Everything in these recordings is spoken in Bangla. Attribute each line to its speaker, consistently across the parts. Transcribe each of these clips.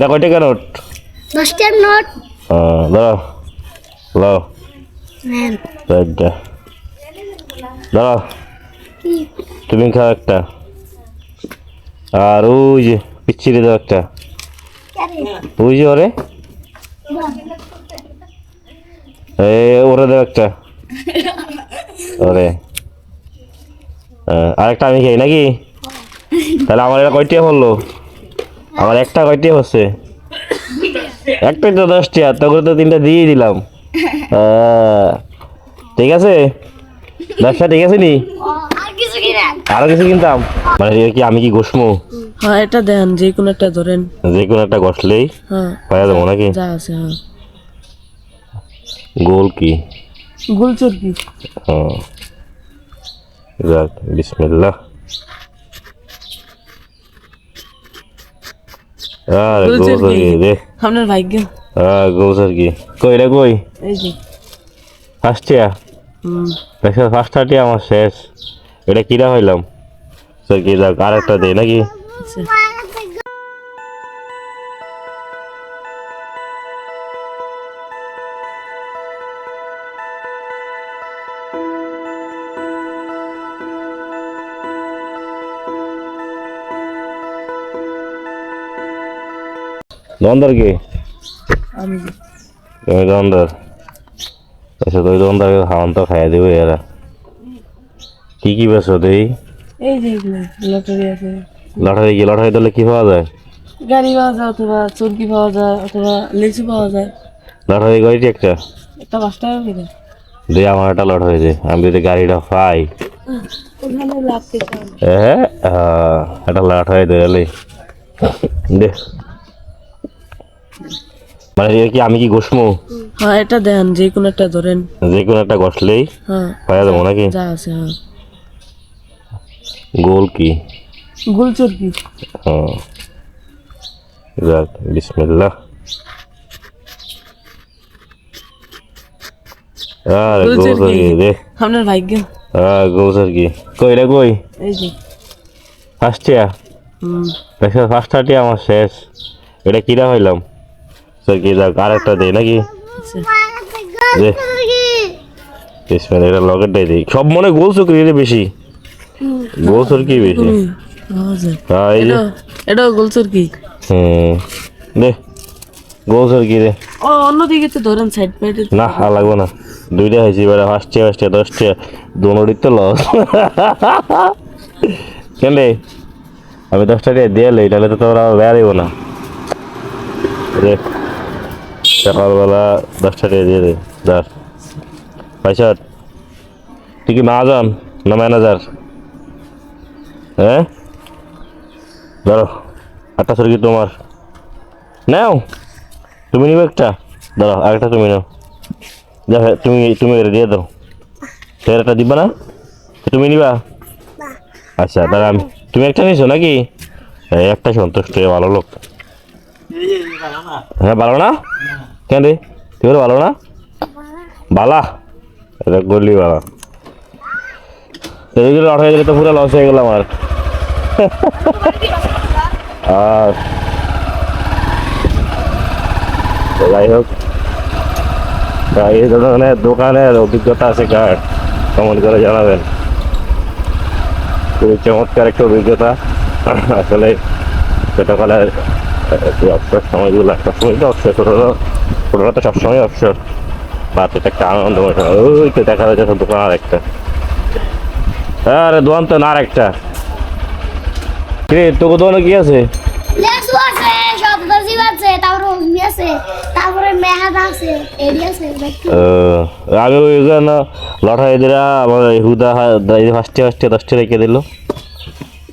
Speaker 1: এটা কয় টাকা নোট?
Speaker 2: দশটার নোট।
Speaker 1: হ্যাঁ দাঁড়াও। চারটা দাঁড়াও। তুমি খাও একটা। আর ওই যে পিচ্ছিরে দাও একটা। ওই যে ওরে? এ ওরে দাও একটা। ওরে। হ্যাঁ, আরেকটা আমি খাই নাকি? তাহলে আমার এটা কয়টিয়া পড়ল আমার একটা কয়টি হচ্ছে? একটাই তো দশটিয়া তখন তো তিনটা দিয়ে দিলাম। ঠিক আছে? ব্যবসা ঠিক আছে নি?
Speaker 2: কিছু
Speaker 1: আরও কিছু কিনতাম? মানে কি আমি কি গোসমু
Speaker 3: হ্যাঁ এটা দেন যে কোনো একটা ধরেন।
Speaker 1: যে কোনো একটা গসলেই
Speaker 3: হ্যাঁ।
Speaker 1: পাওয়া যাব নাকি?
Speaker 3: যা আছে হ্যাঁ।
Speaker 1: গোল কি?
Speaker 3: গুলচুর কি?
Speaker 1: হ্যাঁ যাক বিসমিল্লাহ। আরে
Speaker 3: কি?
Speaker 1: কি রে
Speaker 3: আপনার ভাগ্য
Speaker 1: গোসর কি কই রে কই
Speaker 3: এই যে
Speaker 1: ফার্স্ট ইয়ার
Speaker 3: হুম
Speaker 1: ফার্স্ট আমার শেষ এটা কিরা হইলাম স্যার কি যাক আর একটা দে নাকি
Speaker 3: আচ্ছা
Speaker 1: দন্দর কি?
Speaker 3: আমি
Speaker 1: তুমি দন্দর। আচ্ছা তুই দন্দর খাওয়ান তো খাইয়া দিবে এরা। কি কি বেছো দেই?
Speaker 3: এই যে লটারি আছে।
Speaker 1: লটারি কি? লটারি দিলে কি পাওয়া যায়?
Speaker 3: গাড়ি পাওয়া যায় অথবা চরকি পাওয়া যায় অথবা লিচু পাওয়া যায়।
Speaker 1: লটারি কয়টি একটা?
Speaker 3: একটা পাঁচ টাকা করে।
Speaker 1: দে আমার একটা লটারি দে। আমি যদি গাড়িটা পাই। হ্যাঁ একটা লটারি দে দে। মানে কি আমি কি গোসমু
Speaker 3: হ্যাঁ এটা দেন যে কোনো একটা ধরেন।
Speaker 1: যে কোনো একটা গসলেই
Speaker 3: হ্যাঁ।
Speaker 1: পাওয়া যাব নাকি?
Speaker 3: যা আছে হ্যাঁ।
Speaker 1: গোল কি? হ্যাঁ। যাক বিসমিল্লাহ। আরে গোল
Speaker 3: কি?
Speaker 1: কি রে?
Speaker 3: আপনার ভাগ্য।
Speaker 1: হ্যাঁ গোল স্যার কই রে কই?
Speaker 3: এই যে।
Speaker 1: First year?
Speaker 3: হুম।
Speaker 1: ফার্স্ট আমার শেষ। এটা কিরা হইলাম? স্যার কি যাক আর একটা দে। নাকি
Speaker 3: আচ্ছা
Speaker 1: দে বিসমিল্লাহ দিই। সব মনে গোল চুকরি বেশি। গোল কি বেশি?
Speaker 3: হুম, পাওয়া যায়
Speaker 1: হ্যাঁ এই যে।
Speaker 3: এটাও গুলচুর কি?
Speaker 1: হুম দে। গোল চুর কি
Speaker 3: ও অন্যদিকে তো ধরেন সাইড পাইটে
Speaker 1: না আর লাগবে না। দুইটা হয়েছে এবারে ফার্স্ট ইয়ার ফার্স্ট ইয়ার দশ টাকা দোনোটির তো লস কেন রে? আমি দশটা দিয়ে এলি তাহলে তো তোমরা বেড়াইব না। রে সকালবেলা দশটা টাকা দিয়ে দে যার পয়সা তুই কি মহাজন না ম্যানেজার? হ্যাঁ? ধরো আটটা সরকি তোমার? নাও তুমি নিবে একটা। দাঁড়াও আরেকটা তুমি নাও। যা তুমি তুমি দিয়ে দাও। ফের একটা দিবা না? তুমি নিবা? আচ্ছা দাঁড়া আমি তুমি একটা নিছো নাকি? একটা সন্তুষ্ট ভালো লোক। হ্যাঁ ভালো না? কেন রে? তুই ভালো না? বালা। এটা গলি বালা। এদিকে লট হয়ে গেলে তো পুরো লস হয়ে গেল আমার। আর যাই হোক। এই ধরনের দোকানের অভিজ্ঞতা আছে কার? কমন করে জানাবেন। খুবই চমৎকার একটা অভিজ্ঞতা। আসলে ছোটবেলার যে অবসর সময়গুলো একটা সময় তো অবসর ছোটোরা ছোটোরা তো সবসময় অবসর বাচ্চা একটা আনন্দ ওই তো দেখা যাচ্ছে দোকান আর একটা আরে দোকান তো না আর একটা রে তোকে দোকানে কি আছে
Speaker 2: লেসু
Speaker 1: আমি ওই জন্য লটারি দিলা আমার হুদা ফার্স্টে ফার্স্টে দশটা রেখে দিল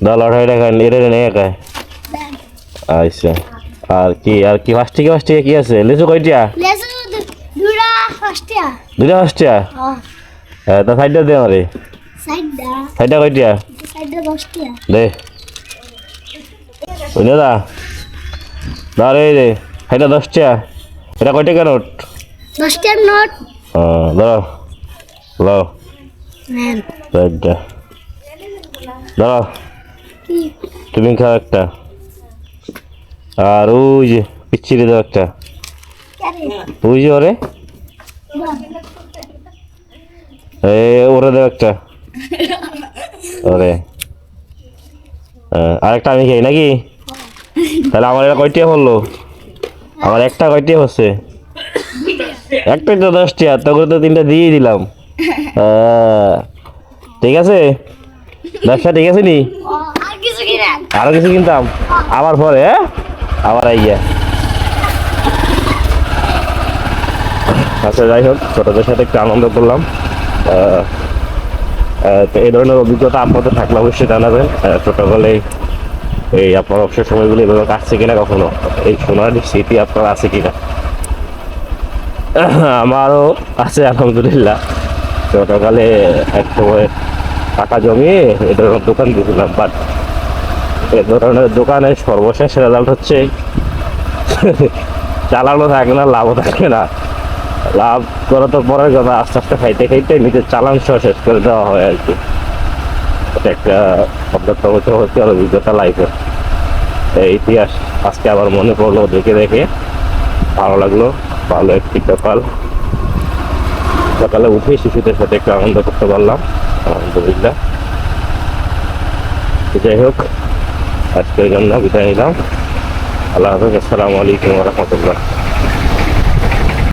Speaker 1: দা লটারি টাকা এরে নেই
Speaker 2: দেন
Speaker 1: আচ্ছা আর কি আর কি ফার্স্টে কি ফার্স্টে কি আছে? লিচু কয়টিয়া
Speaker 2: লেসু দুরা ফার্স্টিয়া
Speaker 1: দুটা ফার্স্টিয়া
Speaker 2: হ্যাঁ
Speaker 1: হ্যাঁ তা সাইডটা দে আমারে।
Speaker 2: সাইডটা?
Speaker 1: সাইডটা কয়টিয়া
Speaker 2: সাইডটা দশটিয়া
Speaker 1: দে। বুঝলে দা দা রে রে সাইডটা দশটা। এটা কয় টাকা নোট?
Speaker 2: দশটার নোট।
Speaker 1: হ্যাঁ দাঁড়াও
Speaker 2: নেন
Speaker 1: সাইডটা। দাঁড়াও তুমি খাও একটা। আর ওই যে পিচ্ছিরে দাও একটা। ওই যে ওরে? এ ওরে দাও একটা। ওরে। আরেকটা আমি খাই নাকি? তাহলে আমার এটা কয়টিয়া পড়ল? আমার একটা কয়টি হচ্ছে? একটাই তো দশটি আর তখন তো তিনটা দিয়ে দিলাম। ঠিক আছে? ব্যবসা ঠিক আছে নি?
Speaker 2: আরও কিছু
Speaker 1: কিনতাম? আবার পরে হ্যাঁ? আবার আইয়া। আচ্ছা যাই হোক, ছোটদের সাথে একটু আনন্দ করলাম। তো এই ধরনের অভিজ্ঞতা আপনাদের থাকলে অবশ্যই জানাবেন। ছোটবেলায় এই আপনার অবসর সময়গুলো এভাবে কাটছে কিনা কখনো? এই সোনার স্মৃতি আপনার আছে কিনা? আমারও আছে, আলহামদুলিল্লাহ। ছোটকালে এক সময় টাকা জমিয়ে এ ধরনের দোকান দিয়েছিলাম বাট এ ধরনের দোকানের সর্বশেষ রেজাল্ট হচ্ছে চালানো থাকে না, লাভও থাকে না। লাভ করা তো পরের কথা, আস্তে আস্তে খাইতে খাইতে নিজের চালান সহ শেষ করে দেওয়া হয় আর কি। একটা অভিজ্ঞতা হতে হচ্ছে আর অভিজ্ঞতা লাইফের এই ইতিহাস আজকে আবার মনে পড়ল দেখে দেখে। ভালো লাগল, ভালো একটি সকাল। সকালে উঠে শিশুদের সাথে একটু আনন্দ করতে পারলাম, আলহামদুলিল্লাহ। তো যাই হোক আজকের জন্য বিদায় নিলাম। আল্লাহ হাফেজ আসসালামু আলাইকুম রহমতুল্লাহ।